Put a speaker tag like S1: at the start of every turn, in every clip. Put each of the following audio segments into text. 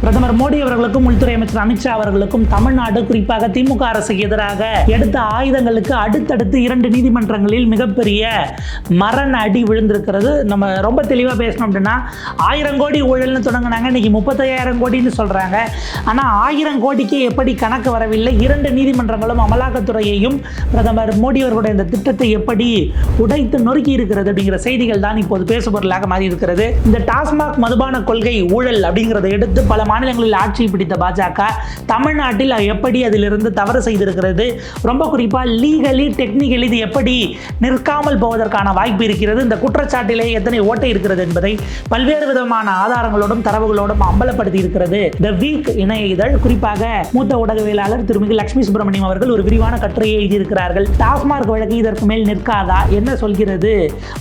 S1: பிரதமர் மோடி அவர்களுக்கும் உள்துறை அமைச்சர் அமித்ஷா அவர்களுக்கும் தமிழ்நாடு குறிப்பாக திமுக அரசுக்கு எதிராக எடுத்த ஆயுதங்களுக்கு அடுத்தடுத்து இரண்டு நீதிமன்றங்களில் மிகப்பெரிய மரண அடி விழுந்திருக்கிறது. நம்ம ரொம்ப தெளிவாக பேசணும் அப்படின்னா ஆயிரம் கோடி ஊழல்னு தொடங்கினாங்க இன்னைக்கு முப்பத்தையாயிரம் கோடின்னு சொல்றாங்க. ஆனால் ஆயிரம் கோடிக்கு எப்படி கணக்கு வரவில்லை? இரண்டு நீதிமன்றங்களும் அமலாக்கத்துறையையும் பிரதமர் மோடி அவர்களுடைய இந்த திட்டத்தை எப்படி உடைத்து நொறுக்கி இருக்கிறது அப்படிங்கிற செய்திகள் தான் இப்போது பேசுபொருளாக மாறி இருக்கிறது. இந்த டாஸ்மாக் மதுபான கொள்கை ஊழல் அப்படிங்கிறத எடுத்து பல மாநிலங்களில் ஆட்சி பிடித்த பாஜக தமிழ்நாட்டில் எப்படி அதிலிருந்து தவறு செய்திருக்கிறது? ரொம்ப குறிப்பாக லீகலி டெக்னிக்கலி இது எப்படி நிற்காமல் போவதற்கான வாய்ப்பு இருக்கிறது? இந்த குற்றச்சாட்டிலே எத்தனை ஓட்டை இருக்கிறது என்பதை பல்வேறு விதமான ஆதாரங்களோடும் தரவுகளோடும் அம்பலப்படுத்தி இருக்கிறது. த வீக் இணைய இதழ் குறிப்பாக மூத்த ஊடகவியலாளர் திருமிகு லட்சுமி சுப்பிரமணியம் அவர்கள் ஒரு விரிவான கட்டுரையை எழுதியிருக்கிறார்கள். டாஸ்மார்க் வழக்கு இதற்கு மேல் நிற்காதா? என்ன சொல்கிறது?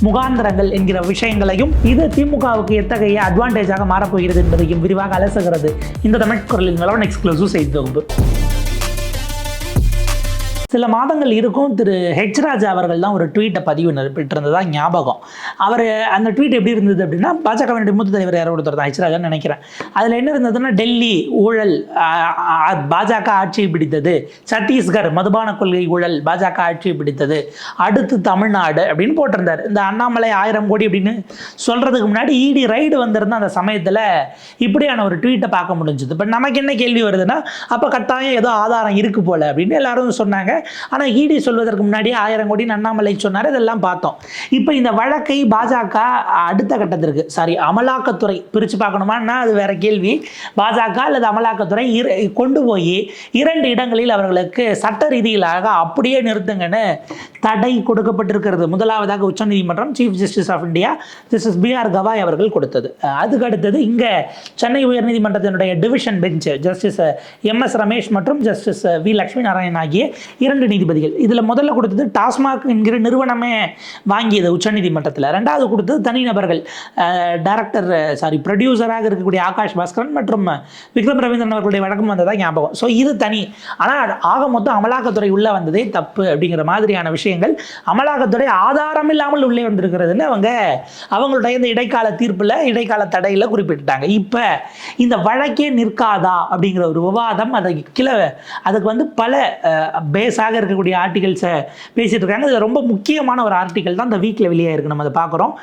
S1: முகாந்திரங்கள் என்கிற விஷயங்களையும் இது திமுகவுக்கு எத்தகைய அட்வான்டேஜாக மாறப்போகிறது என்பதையும் விரிவாக அலசுகிறது இந்த தமிழ் குரலின் நிலவன் எக்ஸ்க்ளூசிவ் செய்தி தொகுப்பு சில மாதங்கள் இருக்கும். திரு ஹெச் ராஜா அவர்கள் தான் ஒரு ட்வீட்டை பதிவு பெற்றிருந்ததா ஞாபகம். அவர் அந்த ட்வீட் எப்படி இருந்தது அப்படின்னா பாஜகவினுடைய மூத்த தலைவர் யாரோ ஒருத்தர் தான் ஹெச் ராஜான்னு நினைக்கிறேன். அதில் என்ன இருந்ததுன்னா டெல்லி ஊழல் பாஜக ஆட்சியை பிடித்தது. சத்தீஸ்கர் மதுபான கொள்கை ஊழல் பாஜக ஆட்சியை பிடித்தது. அடுத்து தமிழ்நாடு அப்படின்னு போட்டிருந்தார். இந்த அண்ணாமலை ஆயிரம் கோடி அப்படின்னு சொல்கிறதுக்கு முன்னாடி இடி ரைடு வந்திருந்த அந்த சமயத்தில் இப்படியான ஒரு ட்வீட்டை பார்க்க முடிஞ்சது. இப்போ நமக்கு என்ன கேள்வி வருதுன்னா அப்போ கட்டாயம் ஏதோ ஆதாரம் இருக்குது போல் அப்படின்னு எல்லாரும் சொன்னாங்க. ஆனால் இடி சொல்வதற்கு முன்னாடி ஆயிரம் கோடி அண்ணாமலை சொன்னார் இதெல்லாம் பார்த்தோம். இப்போ இந்த வழக்கை பாஜக அடுத்த கட்டத்திற்கு சாரி அமலாக்கத்துறை பிரித்து பார்க்கணுமான்னா அது வேற கேள்வி. பாஜக அல்லது அமலாக்கத்துறை கொண்டு போய் இரண்டு இடங்களில் அவர்களுக்கு சட்ட ரீதியிலாக அப்படியே நிறுத்துங்கன்னு தடை கொடுக்கப்பட்டிருக்கிறது. முதலாவதாக உச்சநீதிமன்றம் chief justice of India justice B R Gavai அவர்கள் கொடுத்தது. அஹ் அதுக்கு அடுத்தது இங்கே Chennai உயர்நீதிமன்றத்தினுடைய division bench justice M S Ramesh மற்றும் ஜஸ்டிஸ் வி லட்சுமி நாராயணன் ஆகிய இரண்டு நீதிபதிகள். இதில் முதல்ல கொடுத்தது டாஸ்மாக் என்கிற நிறுவனமே வாங்கியது உச்சநீதிமன்றத்தில். ரெண்டாவது கொடுத்தது தனிநபர்கள் டைரக்டர் சாரி ப்ரொடியூசராக இருக்கக்கூடிய ஆகாஷ் பாஸ்கரன் மற்றும் விக்ரம் ரவீந்திரன் அவர்களுடைய வழக்கம் வந்ததாக ஞாபகம். ஸோ இது தனி. ஆனால் ஆக மொத்தம் அமலாக்கத்துறை உள்ளே வந்ததே தப்பு அப்படிங்கிற மாதிரியான விஷயங்கள் அமலாக்கத்துறை ஆதாரம் இல்லாமல் உள்ளே வந்திருக்கிறதுன்னு அவங்க அவங்களுடைய இந்த இடைக்கால தீர்ப்பில் இடைக்கால தடையில் குறிப்பிட்டாங்க இப்போ இந்த வழக்கே நிற்காதா அப்படிங்கிற ஒரு விவாதம் அதை கிழ அதுக்கு வந்து பல பேஸ் சீரியஸாக இருக்கக்கூடிய ஆர்டிகல்ஸை பேசிட்டு இருக்காங்க. இது ரொம்ப முக்கியமான ஒரு ஆர்டிகல் தான் இந்த வீக்கில் வெளியே இருக்கு. நம்ம அதை பார்க்குறோம்.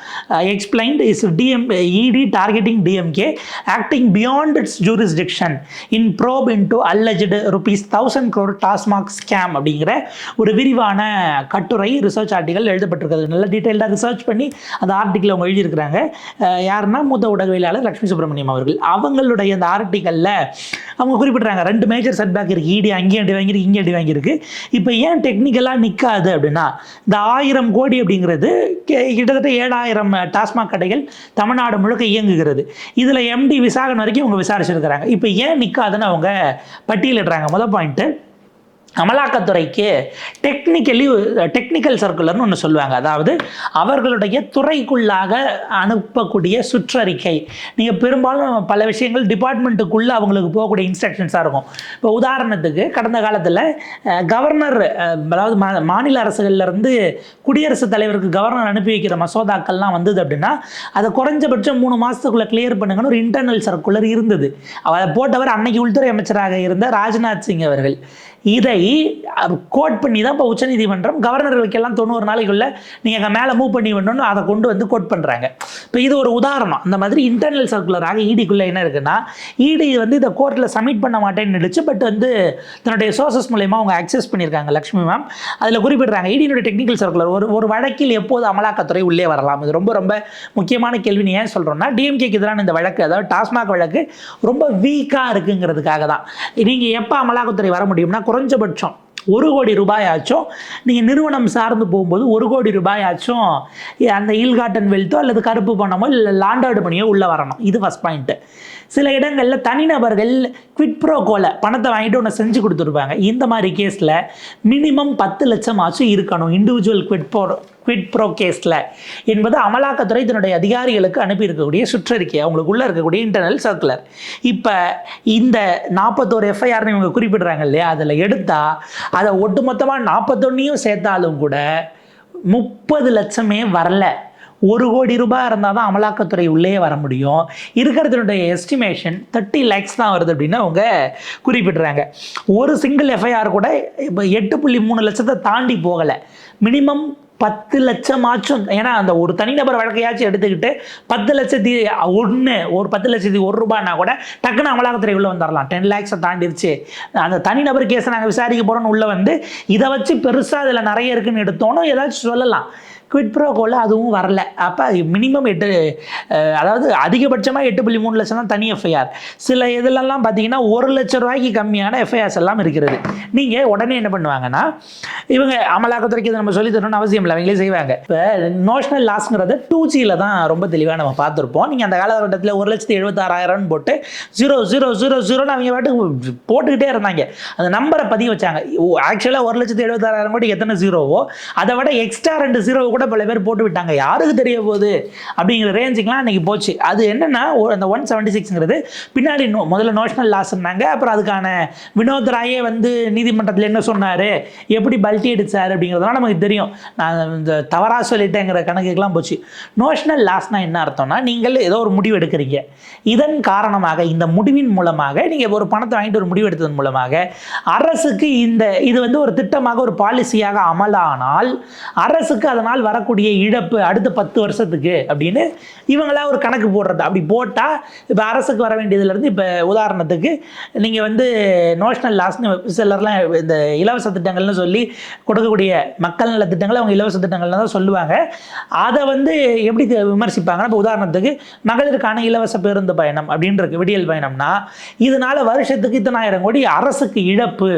S1: Explained is TM ED targeting DMK acting beyond its jurisdiction in probe into alleged rupees thousand crore TASMAC scam அப்படிங்கிற ஒரு விரிவான கட்டுரை ரிசர்ச் ஆர்டிகல் எழுதப்பட்டிருக்கிறது. நல்ல டீட்டெயில்டாக ரிசர்ச் பண்ணி அந்த ஆர்டிக்கல் அவங்க எழுதியிருக்கிறாங்க. யாருன்னா மூத்த ஊடகவியலாளர் லட்சுமி சுப்பிரமணியம் அவர்கள். அவங்களுடைய அந்த ஆர்டிக்கலில் அவங்க குறிப்பிட்றாங்க ரெண்டு மேஜர் செட்பேக் இருக்குது இடி அங்கேயும் அடி வாங்கியிருக்கு இங்கே அடி வாங்கியிருக்கு. இப்போ ஏன் டெக்னிக்கலாக நிற்காது அப்படின்னா இந்த ஆயிரம் கோடி அப்படிங்கிறது கிட்டத்தட்ட ஏழாயிரம் டாஸ்மாக் கடைகள் தமிழ்நாடு முழுக்க இயங்குகிறது. இதில் எம்டி விசாகன் வரைக்கும் இவங்க விசாரிச்சிருக்கிறாங்க. இப்போ ஏன் நிற்காதுன்னு அவங்க பட்டியலிடுறாங்க. முதல் பாயிண்ட்டு அமலாக்கத்துறைக்கு டெக்னிக்கலி டெக்னிக்கல் சர்க்குலர்னு ஒன்று சொல்லுவாங்க. அதாவது அவர்களுடைய துறைக்குள்ளாக அனுப்பக்கூடிய சுற்றறிக்கை. நீங்கள் பெரும்பாலும் பல விஷயங்கள் டிபார்ட்மெண்ட்டுக்குள்ளே அவங்களுக்கு போகக்கூடிய இன்ஸ்ட்ரக்ஷன்ஸாக இருக்கும். இப்போ உதாரணத்துக்கு கடந்த காலத்தில் கவர்னர் அதாவது மா- மாநில அரசுகள்லேருந்து குடியரசுத் தலைவருக்கு கவர்னர் அனுப்பி வைக்கிற மசோதாக்கள்லாம் வந்தது அப்படின்னா அதை குறைஞ்சபட்சம் மூணு மாதத்துக்குள்ளே கிளியர் பண்ணுங்கன்னு ஒரு இன்டர்னல் சர்க்குலர் இருந்தது. அதை போட்டவர் அன்னைக்கு உள்துறை அமைச்சராக இருந்த ராஜ்நாத் சிங் அவர்கள். இதை கோட் பண்ணி தான் இப்போ உச்சநீதிமன்றம் கவர்னர்களுக்கெல்லாம் தொண்ணூறு நாளைக்குள்ள நீங்கள் அங்கே மேலே மூவ் பண்ணி விடணும்னு அதை கொண்டு வந்து கோட் பண்ணுறாங்க இப்போ இது ஒரு உதாரணம். அந்த மாதிரி இன்டர்னல் சர்க்குலராக ஈடிக்குள்ளே என்ன இருக்குன்னா இடி வந்து இதை கோர்ட்டில் சப்மிட் பண்ண மாட்டேன்னு நினைச்சு பட் வந்து தன்னுடைய சோர்சஸ் மூலயமா அவங்க அக்சஸ் பண்ணியிருக்காங்க லக்ஷ்மி மேம் அதில் குறிப்பிடுறாங்க ஈடியினுடைய டெக்னிக்கல் சர்க்குலர் ஒரு ஒரு வழக்கில் எப்போது அமலாக்கத்துறை உள்ளே வரலாம்? இது ரொம்ப ரொம்ப முக்கியமான கேள்வி. ஏன் சொல்கிறோம்னா டிஎம்கேக்கு எதிரான இந்த வழக்கு அதாவது டாஸ்மாக் வழக்கு ரொம்ப வீக்காக இருக்குங்கிறதுக்காக தான். நீங்கள் எப்போ அமலாக்கத்துறை வர முடியும்னா குறைஞ்சபட்சம் ஒரு கோடி ரூபாய் ஆச்சும் நீங்கள் நிறுவனம் சார்ந்து போகும்போது ஒரு கோடி ரூபாய் ஆச்சும் அந்த ஈல்காட்டன் வெல்த்தோ அல்லது கருப்பு பணமோ இல்லை லாண்டாடு பணியோ உள்ளே வரணும். இது ஃபஸ்ட் பாயிண்ட்டு சில இடங்களில் தனிநபர்கள் குவிட் ப்ரோ கோல பணத்தை வாங்கிட்டு ஒன்று செஞ்சு கொடுத்துருப்பாங்க. இந்த மாதிரி கேஸில் மினிமம் பத்து லட்சம் ஆச்சும் இருக்கணும். Individual quid pro quid pro கேஸில் என்பது அமலாக்கத்துறை தன்னுடைய அதிகாரிகளுக்கு அனுப்பியிருக்கக்கூடிய சுற்றறிக்கை. அவங்களுக்குள்ளே இருக்கக்கூடிய இன்டர்னல் சர்க்குலர் இப்போ இந்த நாற்பத்தோரு எஃப்ஐஆர்னு இவங்க குறிப்பிடுறாங்க இல்லையா? அதில் எடுத்தால் அதை ஒட்டுமொத்தமாக நாற்பத்தொன்னையும் சேர்த்தாலும் கூட முப்பது லட்சமே வரல. ஒரு கோடி ரூபாய் இருந்தால் தான் அமலாக்கத்துறை உள்ளே வர முடியும். இருக்கிறதுனுடைய எஸ்டிமேஷன் தேர்ட்டி லேக்ஸ் தான் வருது அப்படின்னு அவங்க குறிப்பிடுறாங்க. ஒரு சிங்கிள் எஃப்ஐஆர் கூட இப்போ எட்டு புள்ளி மூணு லட்சத்தை தாண்டி போகலை. மினிமம் பத்து லட்சம் ஆச்சும் ஏன்னா அந்த ஒரு தனிநபர் வழக்கையாச்சும் எடுத்துக்கிட்டு பத்து லட்சத்தி ஒன்று ஒரு பத்து லட்சத்தி ஒரு ரூபாய்னா கூட டக்குன்னு அமலாக்கத்துறை உள்ளே வந்துடலாம் டென் லேக்ஸை தாண்டிடுச்சு அந்த தனிநபர் கேஸை நாங்கள் விசாரிக்க போகிறோன்னு உள்ளே வந்து இதை வச்சு பெருசாக அதில் நிறைய இருக்குன்னு எடுத்தோன்னு ஏதாச்சும் சொல்லலாம். குவிட் ப்ரோக்கோவில் அதுவும் வரல. அப்போ மினிமம் எட்டு அதாவது அதிகபட்சமாக எட்டு புள்ளி மூணு லட்சம் தான் தனி எஃப்ஐஆர் சில இதிலெல்லாம் பார்த்தீங்கன்னா ஒரு லட்ச ரூபாய்க்கு கம்மியான எஃப்ஐஆர்ஸ் எல்லாம் இருக்கிறது. நீங்கள் உடனே என்ன பண்ணுவாங்கன்னா இவங்க அமலாக்கத்துறைக்கு இதை நம்ம சொல்லி தரணும்னு அவசியம் இல்லை. அவங்களே செய்வாங்க. இப்போ நோஷனல் லாஸ்ங்கிறத டூ ஜியில் தான் ரொம்ப தெளிவாக நம்ம பார்த்துருப்போம். நீங்கள் அந்த காலகட்டத்தில் ஒரு லட்சத்து எழுபத்தாறாயிரம்னு போட்டு ஜீரோ ஜீரோ ஜீரோ ஜீரோன்னு அவங்க பாட்டுக்கு போட்டுக்கிட்டே இருந்தாங்க. அந்த நம்பரை பதிவு வச்சாங்க. ஆக்சுவலாக ஒரு லட்சத்து எழுபத்தாறாயிரம் கோடி எத்தனை ஜீரோவோ அதை விட எக்ஸ்ட்ரா ரெண்டு ஜீரோ கூட கூட பல பேர் போட்டு விட்டாங்க. யாருக்கு தெரிய போகுது? அப்படிங்கிற ரேஞ்சுக்கெலாம் அன்றைக்கி போச்சு. அது என்னென்னா அந்த ஒன் செவன்ட்டி சிக்ஸ்ங்கிறது பின்னாடி நோ- முதல்ல நோஷனல் லாஸ்ன்னாங்க அப்புறம் அதுக்கான வினோத் ராயே வந்து நீதிமன்றத்தில் என்ன சொன்னார்? எப்படி பல்ட்டி அடித்தார் அப்படிங்கிறதுலாம் நமக்கு தெரியும். நான் இந்த தவறாக சொல்லிட்டேங்கிற கணக்குக்கெல்லாம் போச்சு. நோஷனல் லாஸ்னால் என்ன அர்த்தம்னா நீங்கள் ஏதோ ஒரு முடிவு எடுக்கிறீங்க. இதன் காரணமாக இந்த முடிவின் மூலமாக நீங்கள் ஒரு பணத்தை வாங்கிட்டு ஒரு முடிவு எடுத்ததன் மூலமாக அரசுக்கு இந்த இது வந்து ஒரு திட்டமாக ஒரு பாலிசியாக அமலானால் அரசுக்கு அதனால் வர வரக்கூடிய இழப்பு அடுத்த பத்து வருஷத்துக்கு அப்படின்னு இவங்களா ஒரு கணக்கு போடுறது. அப்படி போட்டால் இப்போ அரசுக்கு வர வேண்டியதுலேருந்து இப்போ உதாரணத்துக்கு நீங்கள் வந்து நோஷனல் லாஸ்னு சிலர்லாம் இந்த இலவச திட்டங்கள்னு சொல்லி கொடுக்கக்கூடிய மக்கள் நல திட்டங்களை அவங்க இலவச திட்டங்கள்லாம் தான் சொல்லுவாங்க. அதை வந்து எப்படி விமர்சிப்பாங்கன்னா இப்போ உதாரணத்துக்கு மகளிருக்கான இலவச பேருந்து பயணம் அப்படின்றது விடியல் பயணம்னா இதனால வருஷத்துக்கு இத்தனாயிரம் கோடி அரசுக்கு இழப்பு.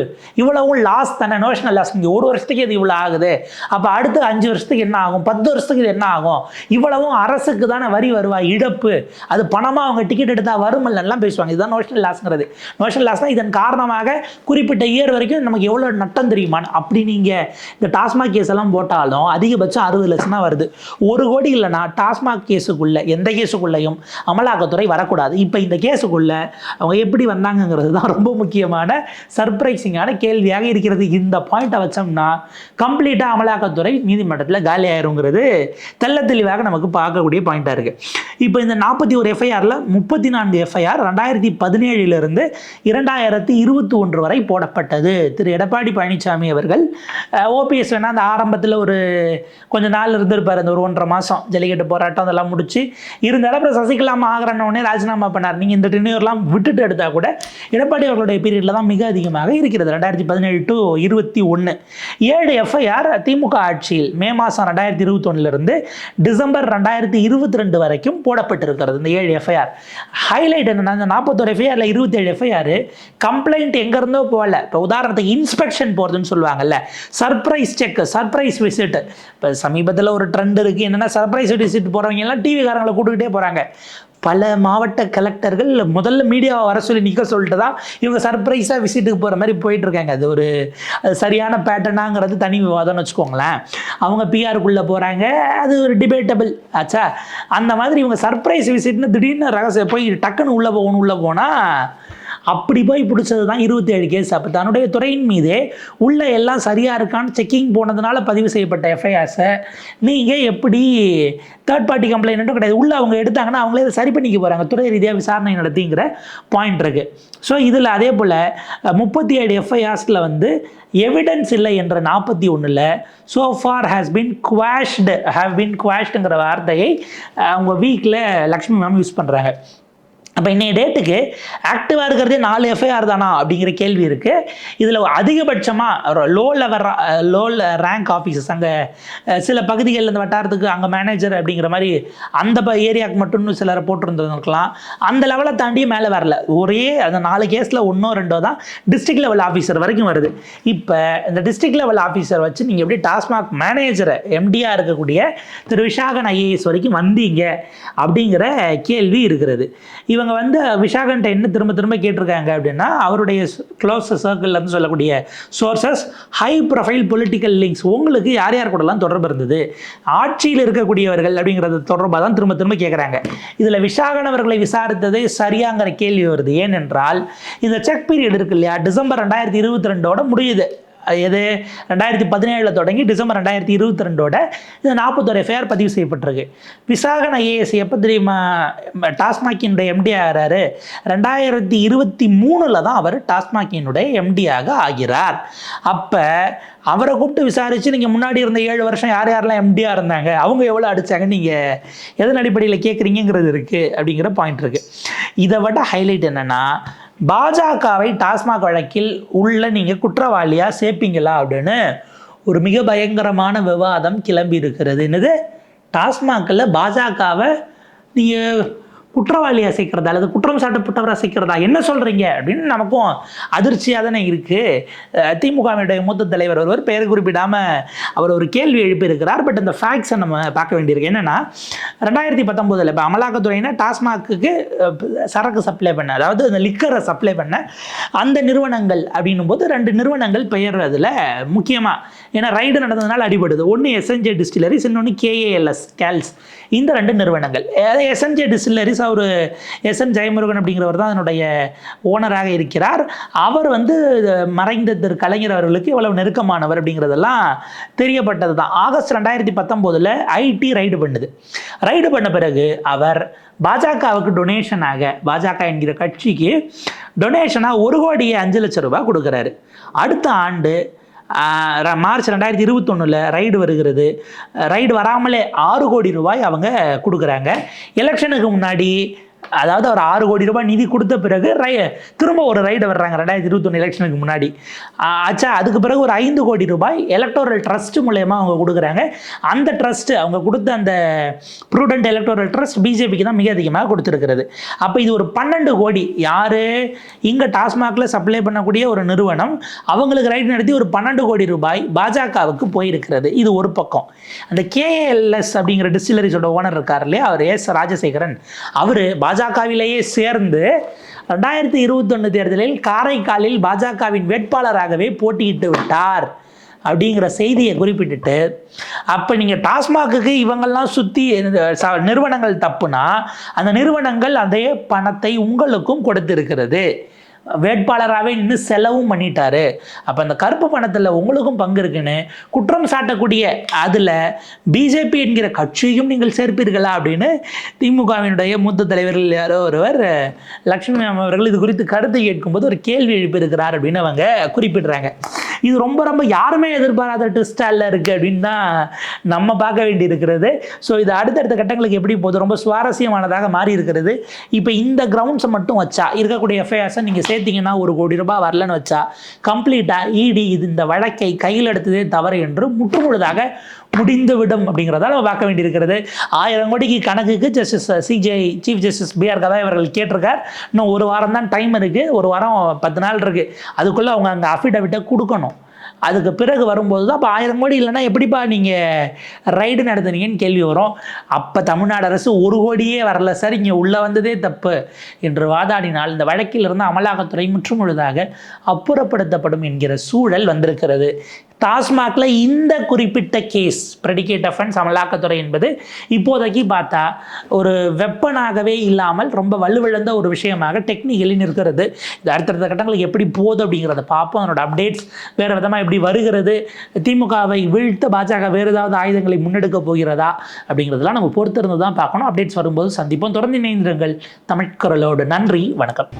S1: இவ்வளவும் லாஸ் தானே நோஷனல் லாஸ் இங்கே ஒரு வருஷத்துக்கு இது இவ்வளோ ஆகுது? அப்போ அடுத்த அஞ்சு வருஷத்துக்கு என்ன ஆகும் பத்து வருஷத்துக்கு இது என்ன ஆகும் இவ்வளவும் அரசுக்கு தானே வரி வருவாய் இழப்பு. அது பணமாக அவங்க டிக்கெட் எடுத்தால் வருமல்லாம் பேசுவாங்க. இதுதான் நோஷனல் லாஸ்ங்கிறது நோஷனல் லாஸ்னால் இதன் காரணமாக குறிப்பிட்ட இயர் வரைக்கும் நமக்கு எவ்வளோ நட்டம் தெரியுமான்னு அப்படி நீங்கள் இந்த டாஸ்மாக் கேஸ் எல்லாம் போட்டாலும் அதிகபட்சம் அறுபது லட்சம் தான் வருது. ஒரு கோடி இல்லைனா டாஸ்மாக் கேஸுக்குள்ளே எந்த கேஸுக்குள்ளேயும் அமலாக்கத்துறை வரக்கூடாது. இப்போ இந்த கேஸுக்குள்ளே அவங்க எப்படி வந்தாங்கங்கிறது தான் ரொம்ப முக்கியமான சர்ப்ரைசிங்கான கேள்வியாக இருக்கிறது. இந்த பாயிண்ட்டை வச்சோம்னா கம்ப்ளீட்டாக அமலாக்கத்துறை நீதிமன்றத்தில் காலி ஆயிருங்கிறது தெல்ல தெளிவாக நமக்கு பார்க்கக்கூடிய பாயிண்டாக இருக்குது இப்போ இந்த நாற்பத்தி ஒரு எஃப்ஐஆரில் முப்பத்தி நான்கு எஃப்ஐஆர் ரெண்டாயிரத்தி பதினேழிலிருந்து இரண்டாயிரத்தி இருபத்தி ஒன்று வரை போடப்பட்டது. திரு எடப்பாடி பழனிசாமி அவர்கள் ஓபிஎஸ் வேணா அந்த ஆரம்பத்தில் ஒரு கொஞ்ச நாள் இருந்திருப்பார் அந்த ஒரு ஒன்றரை மாதம் ஜல்லிக்கட்டு போராட்டம் அதெல்லாம் முடிச்சு. இருந்தாலும் அப்புறம் சசிகலா ஆகிறனோடனே ராஜினாமா பண்ணார். நீங்கள் இந்த டென்யூர்லாம் விட்டுட்டு எடுத்தா கூட எடப்பாடி அவர்களுடைய பீரியடில் தான் மிக அதிகமாக இருக்கிறது ரெண்டாயிரத்தி பதினேழு டு இருபத்தி ஒன்று ஏழு எஃப்ஐஆர் திமுக ஆட்சியில் மே மாதம் ரெண்டாயிரத்தி இருபத்தொன்னிலிருந்து டிசம்பர் ரெண்டாயிரத்தி இருபத்தி ரெண்டு வரைக்கும் போடப்பட்டிருக்கிறது இந்த ஏழு எஃப்ஐஆர் ஹைலைட் என்னென்னா இந்த நாற்பத்தோரு எஃப்ஐஆரில் இருபத்தேழு எஃப்ஐஆர் கம்ப்ளைண்ட் எங்கேருந்தோ போகல. இப்போ உதாரணத்துக்கு இன்ஸ்பெக்ஷன் போகிறதுன்னு சொல்லுவாங்கல்ல. சர்ப்ரைஸ் செக் சர்ப்ரைஸ் விசிட் இப்போ சமீபத்தில் ஒரு ட்ரெண்ட் இருக்குது என்னென்னா சர்ப்ரைஸ் விசிட் போகிறவங்க எல்லாம் டிவிக்காரங்களை கூட்டுக்கிட்டே போகிறாங்க பல மாவட்ட கலெக்டர்கள் முதல்ல மீடியாவை வர சொல்லி நிற்க சொல்லிட்டு தான் இவங்க சர்ப்ரைஸாக விசிட்டுக்கு போகிற மாதிரி போயிட்டுருக்காங்க. அது ஒரு சரியான பேட்டர்னாங்கிறது தனி விவாதம்னு வச்சுக்கோங்களேன். அவங்க பிஆருக்குள்ளே போகிறாங்க அது ஒரு டிபேட்டபிள் ஆச்சா? அந்த மாதிரி இவங்க சர்ப்ரைஸ் விசிட்னு திடீர்னு ரகசியம் போய் டக்குன்னு உள்ளே போகணும் உள்ளே போனால் அப்படி போய் பிடிச்சது தான் இருபத்தேழு கேஸ் அப்போ தன்னுடைய துறையின் மீதே உள்ள எல்லாம் சரியாக இருக்கான்னு செக்கிங் போனதுனால பதிவு செய்யப்பட்ட எஃப்ஐஆர்ஸை நீங்கள் எப்படி தேர்ட் பார்ட்டி கம்ப்ளைண்ட்டும் கிடையாது. உள்ள அவங்க எடுத்தாங்கன்னா அவங்களே அதை சரி பண்ணிக்க போகிறாங்க துறை ரீதியாக விசாரணை நடத்திங்கிற பாயிண்ட் இருக்குது ஸோ இதில் அதே போல் முப்பத்தி ஏழு எஃப்ஐஆர்ஸில் வந்து எவிடன்ஸ் இல்லை என்ற நாற்பத்தி ஒன்றில் so far has been quashed have been குவாஷ்டுங்கிற வார்த்தையை அவங்க வீக்கில் லக்ஷ்மி மேம் யூஸ் பண்ணுறாங்க அப்போ இன்றைய டேட்டுக்கு ஆக்டிவாக இருக்கிறதே நாலு எஃப்ஐஆர் தானா அப்படிங்கிற கேள்வி இருக்குது இதில் அதிகபட்சமாக low level low rank officers அங்கே சில பகுதிகளில் இந்த வட்டாரத்துக்கு அங்கே மேனேஜர் அப்படிங்கிற மாதிரி அந்த ப ஏரியாவுக்கு மட்டும் சிலரை போட்டிருந்துருக்கலாம். அந்த லெவலை தாண்டி மேலே வரல. ஒரே அந்த நாலு கேஸில் ஒன்றோ ரெண்டோ தான் டிஸ்ட்ரிக் லெவல் ஆஃபீஸர் வரைக்கும் வருது. இப்போ இந்த டிஸ்ட்ரிக்ட் லெவல் ஆஃபீஸர் வச்சு நீங்கள் எப்படி டாஸ்மாக் மேனேஜரை எம்டியாக இருக்கக்கூடிய திரு. விஷாகன் ஐஏஎஸ் வரைக்கும் வந்தீங்க அப்படிங்கிற கேள்வி இருக்கிறது. இவங்க வந்து விஷாகன்ட்ட என்ன திரும்ப திரும்ப கேட்டிருக்காங்க அப்படின்னா அவருடைய க்ளோஸ் சர்க்கிள்லேருந்து சொல்லக்கூடிய sources high profile political links உங்களுக்கு யார் யார் கூடலாம் தொடர்பு இருந்தது? ஆட்சியில் இருக்கக்கூடியவர்கள் அப்படிங்கிறது தொடர்பாக தான் திரும்ப திரும்ப கேட்குறாங்க இதில் விஷாகன் அவர்களை விசாரித்ததே சரியாங்கிற கேள்வி வருது. ஏனென்றால் இந்த செக் பீரியட் இருக்கு இல்லையா? டிசம்பர் ரெண்டாயிரத்தி இருபத்தி ரெண்டோட முடியுது. எது? ரெண்டாயிரத்தி பதினேழில் தொடங்கி டிசம்பர் ரெண்டாயிரத்தி இருபத்தி ரெண்டோட இது நாற்பத்தோரு எஃப்ஐஆர் பதிவு செய்யப்பட்டிருக்கு. விசாகன் ஐஏஎஸ் எப்போ தெரியுமா? டாஸ்மாகினுடைய எம்டி ஆகிறாரு. ரெண்டாயிரத்தி இருபத்தி மூணில் தான் அவர் டாஸ்மாகினுடைய எம்டியாக ஆகிறார். அப்போ அவரை கூப்பிட்டு விசாரித்து நீங்கள் முன்னாடி இருந்த ஏழு வருஷம் யார் யாரெல்லாம் எம்டியாக இருந்தாங்க? அவங்க எவ்வளோ அடித்தாங்க நீங்கள் எதன் அடிப்படையில் கேட்குறீங்கிறது இருக்குது அப்படிங்கிற பாயிண்ட் இருக்குது இதை விட ஹைலைட் என்னென்னா பாஜகவை டாஸ்மாக் வழக்கில் உள்ள நீங்கள் குற்றவாளியாக சேர்ப்பீங்களா அப்படின்னு ஒரு மிக பயங்கரமான விவாதம் கிளம்பி இருக்கிறது என்னது? டாஸ்மாகில் பாஜகவை நீங்கள் குற்றவாளியாக அசைக்கிறதா அல்லது குற்றம் சாட்டப்பட்டவர் அசைக்கிறதா? என்ன சொல்கிறீங்க அப்படின்னு நமக்கும் அதிர்ச்சியாக தானே இருக்குது திமுகவினுடைய மூத்த தலைவர் ஒருவர் பெயர் குறிப்பிடாமல் அவர் ஒரு கேள்வி எழுப்பியிருக்கிறார். பட் அந்த ஃபேக்ட்ஸை நம்ம பார்க்க வேண்டியிருக்கு. என்னென்னா ரெண்டாயிரத்தி பத்தொம்போதில் இப்போ அமலாக்கத்துறையினா டாஸ்மாக்கு சரக்கு சப்ளை பண்ண அதாவது அந்த லிக்கரை சப்ளை பண்ண அந்த நிறுவனங்கள் அப்படின்னும் போது ரெண்டு நிறுவனங்கள் பெயர் அதில் முக்கியமாக ஏன்னா ரைடு நடந்ததுனால அடிபடுது. ஒன்று எஸ்என்ஜே டிஸ்டிலரிஸ் இன்னொன்று கேஏஎல்எஸ் கேல்ஸ் இந்த ரெண்டு நிறுவனங்கள். எஸ்என்ஜே டிஸ்டிலரிஸ் ஒரு எஸ் என் ஜெயமுருகன் அப்படிங்கிறவர் தான் அதனுடைய ஓனராக இருக்கிறார். அவர் வந்து மறைந்த திரு கலைஞர் அவர்களுக்கு எவ்வளவு நெருக்கமானவர் அப்படிங்கிறதெல்லாம் தெரியப்பட்டது தான். ஆகஸ்ட் ரெண்டாயிரத்தி பத்தொம்போதில் ஐடி ரைடு பண்ணுது. ரைடு பண்ண பிறகு அவர் பாஜகவுக்கு டொனேஷனாக பாஜக என்கிற கட்சிக்கு டொனேஷனாக ஒரு கோடியே அஞ்சு லட்சம் ரூபாய் கொடுக்குறாரு. அடுத்த ஆண்டு மார்ச் ரெண்டாயிரத்தி இருபத்தொன்னில் ரைடு வருகிறது. ரைடு வராமலே ஆறு கோடி ரூபாய் அவங்க கொடுக்குறாங்க. எலெக்ஷனுக்கு முன்னாடி அதாவது அவர் ஆறு கோடி ரூபாய் நிதி கொடுத்த பிறகு ரை திரும்ப ஒரு ரைடு வர்றாங்க. ரெண்டாயிரத்தி இருபத்தொன்று எலெக்ஷனுக்கு முன்னாடி. ஆச்சா அதுக்கு பிறகு ஒரு ஐந்து கோடி ரூபாய் எலக்டோரல் ட்ரஸ்ட் மூலயமா அவங்க கொடுக்குறாங்க. அந்த ட்ரஸ்ட் அவங்க கொடுத்த அந்த ப்ரூடென்ட் எலக்டோரல் ட்ரஸ்ட் பிஜேபிக்கு தான் மிக அதிகமாக கொடுத்துருக்கிறது. அப்போ இது ஒரு பன்னெண்டு கோடி. யார்? இங்கே டாஸ்மாகில் சப்ளை பண்ணக்கூடிய ஒரு நிறுவனம். அவங்களுக்கு ரைட் நடத்தி ஒரு பன்னெண்டு கோடி ரூபாய் பாஜகவுக்கு போயிருக்கிறது. இது ஒரு பக்கம். அந்த கேஏஎல்எஸ் அப்படிங்கிற டிஸ்டிலரிஸோட ஓனர் இருக்கார் இல்லையா? அவர் எஸ் ராஜசேகரன். அவர் பாஜகவிலேயே சேர்ந்து ரெண்டாயிரத்தி இருபத்தொன்று தேர்தலில் காரைக்காலில் பாஜகவின் வேட்பாளராகவே போட்டியிட்டு விட்டார் அப்படிங்கிற செய்தியை குறிப்பிட்டுட்டு அப்போ நீங்கள் டாஸ்மாகுக்கு இவங்கெல்லாம் சுற்றி நிறுவனங்கள் தப்புனா அந்த நிறுவனங்கள் அதே பணத்தை உங்களுக்கும் கொடுத்திருக்கிறது. வேட்பாளராகவே நின்று செலவும் பண்ணிட்டாரு. அப்போ அந்த கருப்பு பணத்தில் உங்களுக்கும் பங்கு இருக்குன்னு குற்றம் சாட்டக்கூடிய அதில் பிஜேபி என்கிற கட்சியும் நீங்கள் சேர்ப்பீர்களா அப்படின்னு திமுகவினுடைய மூத்த தலைவர்கள் யாரோ ஒருவர் லக்ஷ்மி அவர்கள் இது குறித்து கருத்து கேட்கும்போது ஒரு கேள்வி எழுப்பியிருக்கிறார் அப்படின்னு அவங்க குறிப்பிடுறாங்க. இது ரொம்ப ரொம்ப யாருமே எதிர்பாராத ட்விஸ்டாலில் இருக்குது அப்படின்னு தான் நம்ம பார்க்க வேண்டி இருக்கிறது ஸோ இது அடுத்தடுத்த கட்டங்களுக்கு எப்படி போகுது? ரொம்ப சுவாரஸ்யமானதாக மாறி இருக்கிறது இப்போ இந்த கிரவுண்ட்ஸை மட்டும் வச்சா இருக்கக்கூடிய எஃப்ஐஆர்ஸை நீங்கள் சேர்த்தீங்கன்னா ஒரு கோடி ரூபாய் வரலன்னு வச்சா கம்ப்ளீட்டாக இடி இது இந்த வழக்கை கையில் எடுத்ததே தவறு என்று முற்றுமுழுதாக முடிந்துவிடும் அப்படிங்கிறதால நம்ம பார்க்க வேண்டியிருக்கிறது. ஆயிரம் கோடிக்கு கணக்குக்கு justice CJI chief justice B R கதா அவர்கள் கேட்டிருக்கார். இன்னும் ஒரு வாரம் தான் டைம் இருக்குது ஒரு வாரம் பத்து நாள் இருக்குது அதுக்குள்ளே அவங்க அங்கே அஃபிடவிட்டை கொடுக்கணும். அதுக்கு பிறகு வரும்போது தான் அப்போ ஆயிரம் கோடி இல்லைன்னா எப்படிப்பா நீங்கள் ரைடு நடத்துனீங்கன்னு கேள்வி வரும். அப்போ தமிழ்நாடு அரசு ஒரு கோடியே வரல சார். இங்கே உள்ளே வந்ததே தப்பு என்று வாதாடினால் இந்த வழக்கிலிருந்து அமலாக்கத்துறை முற்றுமுழுதாக அப்புறப்படுத்தப்படும் என்கிற சூழல் வந்திருக்கிறது. டாஸ்மாகில் இந்த குறிப்பிட்ட கேஸ் ப்ரெடிகேட் அஃபென்ஸ் அமலாக்கத்துறை என்பது இப்போதைக்கு பார்த்தா ஒரு வெப்பனாகவே இல்லாமல் ரொம்ப வலுவிழந்த ஒரு விஷயமாக டெக்னிக்கலி நிற்கிறது. இது அடுத்தடுத்த கட்டங்களுக்கு எப்படி போகுது அப்படிங்கிறத பார்ப்போம். அதனோட அப்டேட்ஸ் வேறு விதமாக எப்படி வருகிறது திமுகவை வீழ்த்த பாஜக வேறு ஏதாவது ஆயுதங்களை முன்னெடுக்க போகிறதா அப்படிங்கிறதெல்லாம் நம்ம பொறுத்திருந்து தான் பார்க்கணும். அப்டேட்ஸ் வரும்போது சந்திப்போம். தொடர்ந்து இணைந்திருங்கள். தமிழ்குரலோடு நன்றி. வணக்கம்.